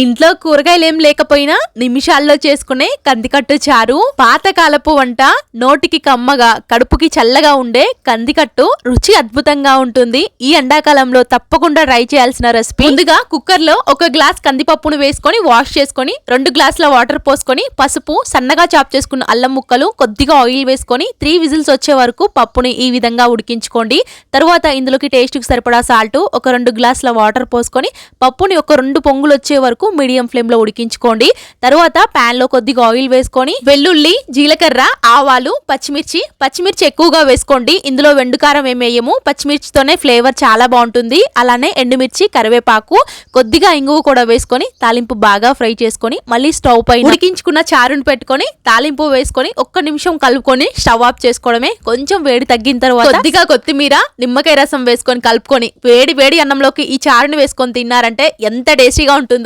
ఇంట్లో కూరగాయలు ఏం లేకపోయినా నిమిషాల్లో చేసుకునే కందికట్టు చారు పాతకాలపు వంట నోటికి కమ్మగా కడుపుకి చల్లగా ఉండే కందికట్టు రుచి అద్భుతంగా ఉంటుంది. ఈ ఎండాకాలంలో తప్పకుండా ట్రై చేయాల్సిన రెసిపీ. ముందుగా కుక్కర్లో ఒక గ్లాస్ కందిపప్పును వేసుకొని వాష్ చేసుకొని రెండు గ్లాసుల వాటర్ పోసుకొని పసుపు సన్నగా చాప్ చేసుకున్న అల్లం ముక్కలు కొద్దిగా ఆయిల్ వేసుకొని త్రీ విజిల్స్ వచ్చే వరకు పప్పుని ఈ విధంగా ఉడికించుకోండి. తర్వాత ఇందులోకి టేస్ట్కి సరిపడా సాల్ట్ ఒక రెండు గ్లాసుల వాటర్ పోసుకొని పప్పుని ఒక రెండు పొంగులు వచ్చే వరకు మీడియం ఫ్లేమ్లో ఉడికించుకోండి. తర్వాత పాన్లో కొద్దిగా ఆయిల్ వేసుకొని వెల్లుల్లి జీలకర్ర ఆవాలు పచ్చిమిర్చి పచ్చిమిర్చి ఎక్కువగా వేసుకోండి. ఇందులో వెండుకారం ఏమేయము పచ్చిమిర్చితోనే ఫ్లేవర్ చాలా బాగుంటుంది. అలానే ఎండుమిర్చి కరివేపాకు కొద్దిగా ఇంగువ కూడా వేసుకొని తాలింపు బాగా ఫ్రై చేసుకొని మళ్ళీ స్టవ్ పైన ఉడికించుకున్న చారుని పెట్టుకొని తాలింపు వేసుకొని ఒక్క నిమిషం కలుపుకొని స్టవ్ ఆఫ్ చేసుకోవడమే. కొంచెం వేడి తగ్గిన తర్వాత కొద్దిగా కొత్తిమీర నిమ్మకాయ రసం వేసుకొని కలుపుకొని వేడి వేడి అన్నంలోకి ఈ చారుని వేసుకొని తిన్నారంటే ఎంత టేస్టీగా ఉంటుందో